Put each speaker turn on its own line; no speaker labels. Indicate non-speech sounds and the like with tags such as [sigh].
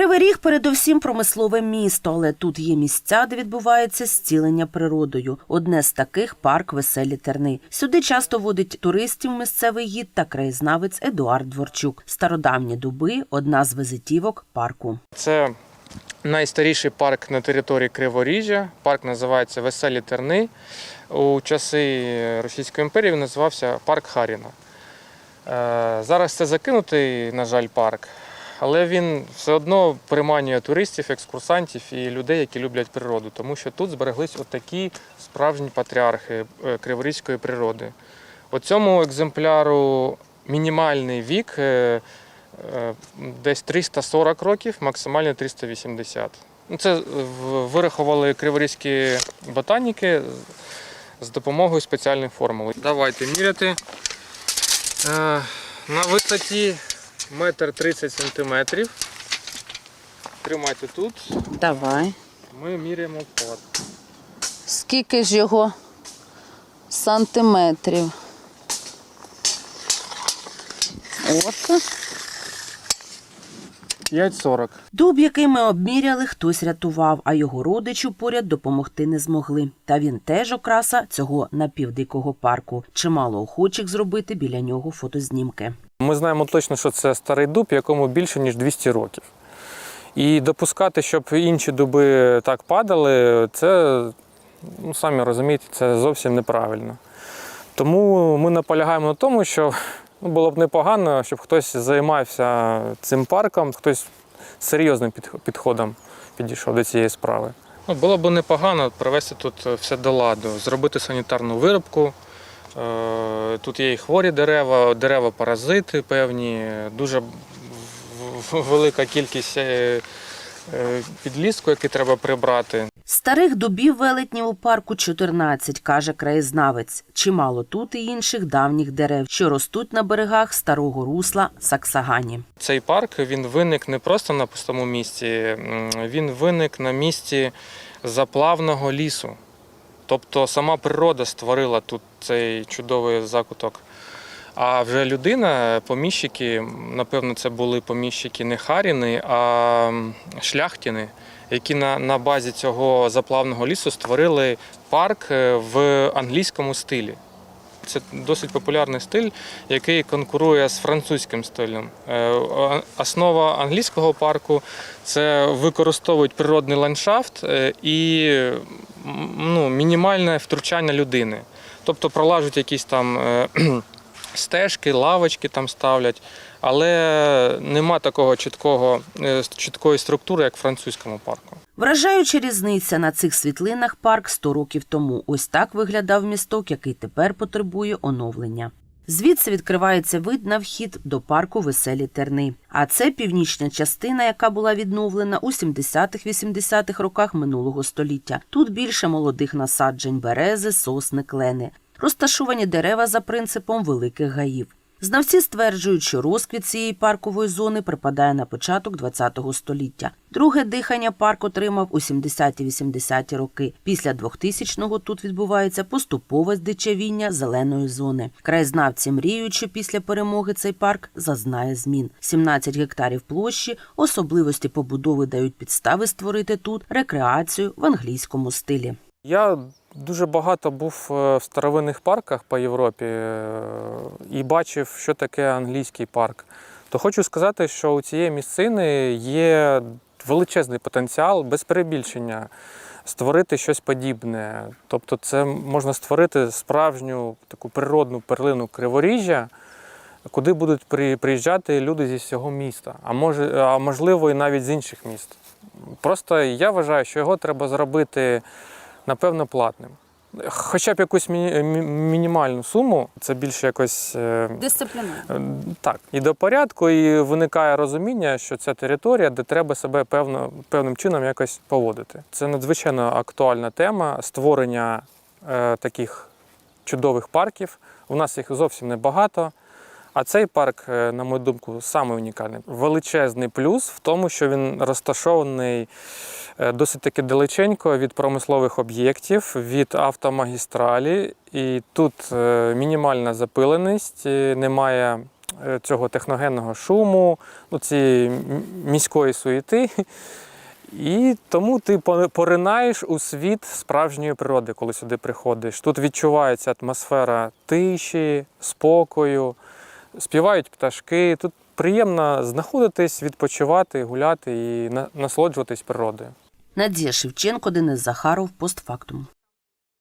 Кривий Ріг передовсім промислове місто, але тут є місця, де відбувається зцілення природою. Одне з таких парк Веселі Терни. Сюди часто водить туристів місцевий гід та краєзнавець Едуард Дворчук. Стародавні дуби одна з визитівок парку.
Це найстаріший парк на території Криворіжжя. Парк називається Веселі Терни. У часи Російської імперії він називався Парк Харіна. Е, Зараз це закинутий, на жаль, парк, але він все одно приманює туристів, екскурсантів і людей, які люблять природу, тому що тут збереглись отакі справжні патріархи е, криворізької природи. У цьому екземпляру мінімальний вік е, е, десь 340 років, максимально 380. Ну, Це вирахували криворізькі ботаніки з допомогою спеціальної формули. Давайте міряти. На висоті 1,30 сантиметрів. Тримайте тут.
Давай.
Ми міряємо пад.
Скільки ж його сантиметрів? От.
5,40.
Дуб, який ми обміряли, хтось рятував, а його родичу поряд допомогти не змогли. Та він теж окраса цього напівдикого парку. Чимало охочих зробити біля нього фотознімки.
Ми знаємо точно, що це старий дуб, якому більше ніж 200 років. І допускати, щоб інші дуби так падали, це, ну, самі розумієте, це зовсім неправильно. Тому ми наполягаємо на тому, що ну, було б непогано, щоб хтось займався цим парком, хтось серйозним підходом підійшов до цієї справи. Ну, було б непогано привести тут все до ладу, зробити санітарну виробку. Е, Тут є і хворі дерева, дерева паразити певні, дуже велика кількість е, е, підліску, який треба прибрати.
Старих дубів велетнів у парку 14, каже краєзнавець. Чимало тут і інших давніх дерев, що ростуть на берегах старого русла Саксагані.
Цей парк він виник не просто на пустому місці, він виник на місці заплавного лісу. Тобто сама природа створила тут цей чудовий закуток. А вже людина, поміщики, напевно, це були поміщики не Харіни, а шляхтіни, які на, на базі цього заплавного лісу створили парк е, в англійському стилі. Це досить популярний стиль, який конкурує з французьким стилем. Е, Основа англійського парку це використовують природний ландшафт е, і ну, мінімальне втручання людини. Тобто пролажуть якісь там е, [clears throat] стежки, лавочки там ставлять, але нема такого чіткого, е, чіткої структури, як в французькому парку.
Вражаюча різниця на цих світлинах парк 100 років тому. Ось так виглядав місток, який тепер потребує оновлення. Звідси відкривається вид на вхід до парку Веселі Терни. А це північна частина, яка була відновлена у 70-80-х роках минулого століття. Тут більше молодих насаджень берези, сосни, клени. Розташовані дерева за принципом великих гаїв. Знавці стверджують, що розквіт цієї паркової зони припадає на початок ХХ століття. Друге дихання парк отримав у 70-80-ті роки. Після 2000-го тут відбувається поступове здичавіння зеленої зони. Краєзнавці мріють, що після перемоги цей парк зазнає змін. 17 гектарів площі, особливості побудови дають підстави створити тут рекреацію в англійському стилі.
Я дуже багато був е, в старовинних парках по Європі е, і бачив, що таке англійський парк. То хочу сказати, що у цієї місцини є величезний потенціал без перебільшення створити щось подібне. Тобто, це можна створити справжню таку природну перлину криворіжжя, куди будуть при- приїжджати люди зі всього міста, а може, а можливо, і навіть з інших міст. Просто я вважаю, що його треба зробити напевно, платним. Хоча б якусь мінімальну суму, це більше якось е,
Дисципліна.
е, так, і до порядку, і виникає розуміння, що це територія, де треба себе певно, певним чином якось поводити. Це надзвичайно актуальна тема створення е, таких чудових парків. У нас їх зовсім небагато. А цей парк, е, на мою думку, саме унікальний. Величезний плюс в тому, що він розташований е, досить таки далеченько від промислових об'єктів, від автомагістралі. І тут е, мінімальна запиленість, немає цього техногенного шуму, ну, цієї міської суєти. [laughs] І тому ти поринаєш у світ справжньої природи, коли сюди приходиш. Тут відчувається атмосфера тиші, спокою, співають пташки. Тут приємно знаходитись, відпочивати, гуляти і на- насолоджуватись природою.
Надія Шевченко, Денис Захаров, постфактум.